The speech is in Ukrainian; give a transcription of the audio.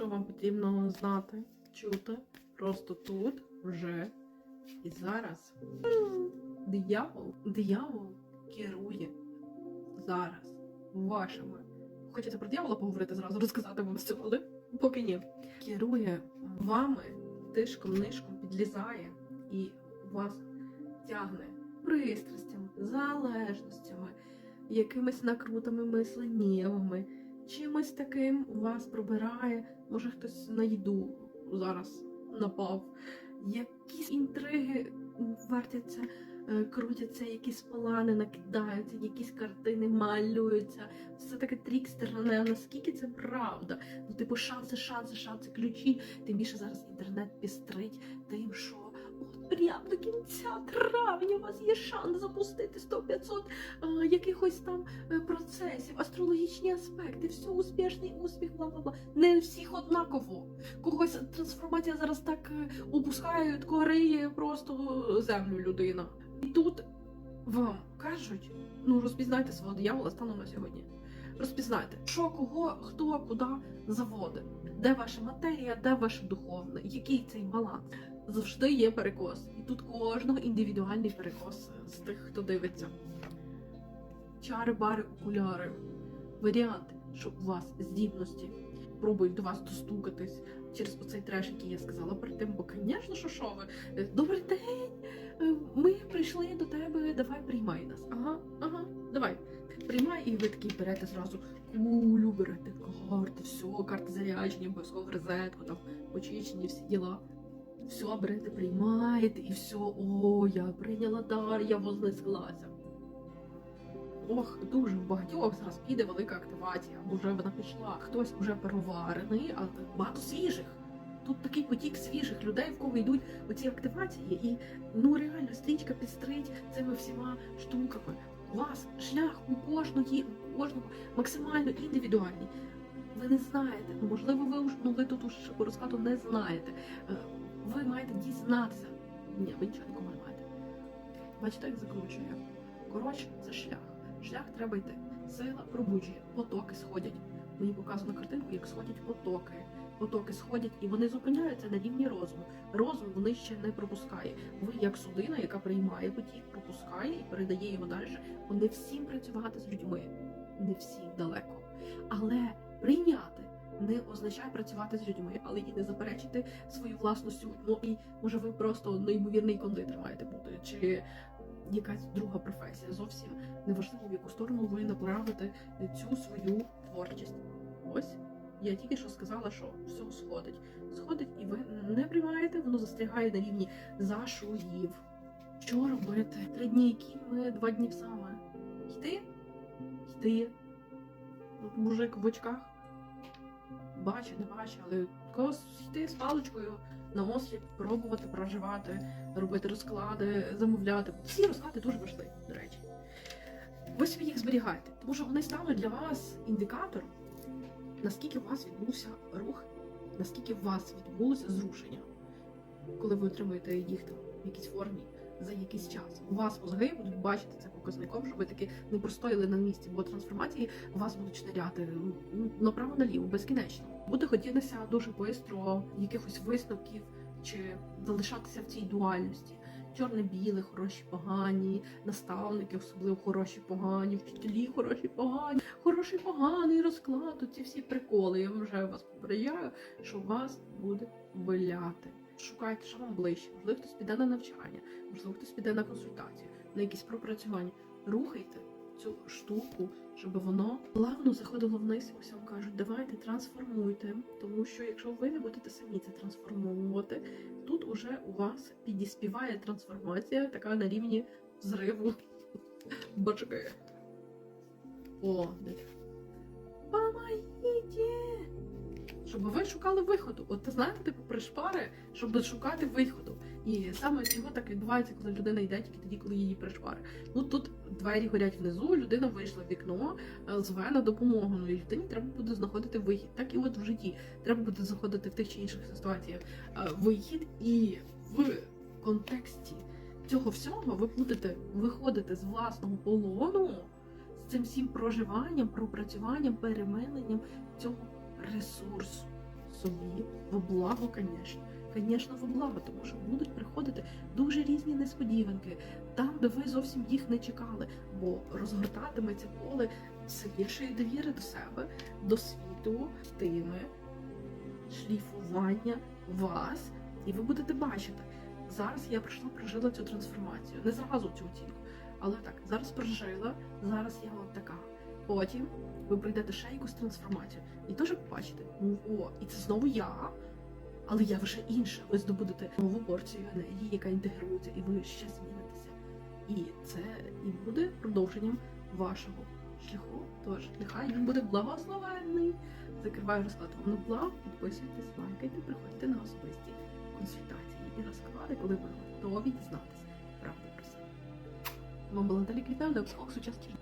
що вам потрібно знати, чути просто тут, вже і зараз. Диявол, диявол керує зараз вашими. Хочете про диявола поговорити зразу, розказати вам все, але поки ні. Керує вами тишком нишком підлізає і вас тягне пристрастями, залежностями, якимись накрутами мисленнєвими, чимось таким вас пробирає. Може хтось на їду зараз напав. Якісь інтриги вертяться, е, крутяться, якісь плани накидаються, якісь картини малюються. Все таке трікстерне. Наскільки це правда? Ну, типу, шанси, шанси, шанси, ключі. Тим більше зараз інтернет пістрить тим, що прямо до кінця травня у вас є шанс запустити 100-500 е, якихось там е, процесів, астрологічні аспекти, все успішний успіх, бла бла бла. Не всіх однаково. Когось трансформація зараз так е, опускають, кориє просто землю людина. І тут вам кажуть: ну розпізнайте свого диявола станом на сьогодні. Розпізнайте, що кого, хто, куди заводить, де ваша матерія, де ваше духовне, який цей баланс. Завжди є перекос. І тут кожного індивідуальний перекос з тих, хто дивиться. Чари, бари, окуляри. Варіанти, що у вас здібності пробують до вас достукатись через оцей треш, який я сказала перед тим, бо, звісно, що що ви. Е, Добрий день! Е, Ми прийшли до тебе, давай приймай нас. Ага, ага, давай. Приймай, і ви такий берете зразу кулю, берете карти, все, карти заряджені, обов'язково розетку, там очищені, всі діла. Все, берете, приймаєте, і все, о, я прийняла дар, я вознеслася. Ох, дуже в багатьох зараз піде велика активація. Уже вона пішла. Хтось уже переварений, а багато свіжих. Тут такий потік свіжих людей, в кого йдуть оці активації, і ну реально стрічка підстрить цими всіма штуками. У вас шлях у кожної, у кожного максимально індивідуальний. Ви не знаєте, ну можливо, ви ну ви тут уж по розкладу не знаєте. Ви маєте дізнатися. Ні, ви нічого нікому не маєте. Бачите, як закручує. Коротше, це шлях. Шлях треба йти. Сила пробуджує, потоки сходять. Мені показано картинку, як сходять потоки. Потоки сходять і вони зупиняються на рівні розуму. Розум вони ще не пропускає. Ви, як судина, яка приймає потік, пропускає і передає його далі. Бо не всім працювати з людьми, не всім далеко. Але прийняти не означає працювати з людьми, але і не заперечити свою власну суть. Ну і може ви просто неймовірний кондитер маєте бути, чи якась друга професія. Зовсім неважливо, в яку сторону ви направите цю свою творчість. Ось я тільки що сказала, що все сходить. Сходить, і ви не приймаєте, воно застрягає на рівні зашуїв. Що робити? Три дні кіньми, два дні саме. Йти? Йти. Мужик в очках. Бачить, не бачить, але когось йти з паличкою на осліп, пробувати проживати, робити розклади, замовляти. Всі розклади дуже важливі, до речі. Ви собі їх зберігаєте, тому що вони стануть для вас індикатором, наскільки у вас відбувся рух, наскільки у вас відбулося зрушення, коли ви отримуєте їх там в якійсь формі за якийсь час. У вас мозги будуть бачити це показником, що ви таки не простояли на місці, бо трансформації вас будуть шниряти ну, направо-наліво, безкінечно. Буде хотітися дуже швидко якихось висновків чи залишатися в цій дуальності. Чорне-біле, хороші, погані, наставники, особливо хороші, погані, вчителі хороші, погані, хороший, поганий розклад. Ці всі приколи. Я вже вас попереджаю, що вас буде виляти. Шукайте, що вам ближче. Можливо, хтось піде на навчання, можливо, хтось піде на консультацію, на якісь пропрацювання. Рухайте цю штуку, щоб воно плавно заходило вниз. Ось вам кажуть, давайте трансформуйте. Тому що якщо ви не будете самі це трансформовувати, тут уже у вас підіспіває трансформація, така на рівні зриву бачки. О? Помогите! Щоб ви шукали виходу. От знаєте, типу пришпари, щоб шукати виходу. І саме цього так відбувається, коли людина йде тільки тоді, коли її пришпари. Ну тут двері горять внизу, людина вийшла в вікно, е, зве на допомогу. Ну і людині треба буде знаходити вихід. Так і от в житті треба буде заходити в тих чи інших ситуаціях е, вихід, і в контексті цього всього ви будете виходити з власного полону з цим всім проживанням, пропрацюванням, перемиленням цього ресурсу собі в благо, звісно. Звісно, в благо, тому що будуть приходити дуже різні несподіванки, там, де ви зовсім їх не чекали, бо розгортатиметься поле більшої довіри до себе, до світу, стими, шліфування вас, і ви будете бачити. Зараз я пройшла, прожила цю трансформацію. Не зразу цю оцінку, але так, зараз прожила, зараз я от така. Потім ви пройдете ще якусь трансформацію і теж побачите, ну о, і це знову я, але я вже інша. Ви здобудете нову порцію енергії, яка інтегрується, і ви ще змінитеся. І це і буде продовженням вашого шляху. Тож нехай він буде благословенний. Закриваю розклад вам на благ, підписуйтесь, лайкайте, приходьте на особисті консультації і розклади, коли ви готові дізнатися правду про себе. Вам була Наталі Квітна, до сучасті.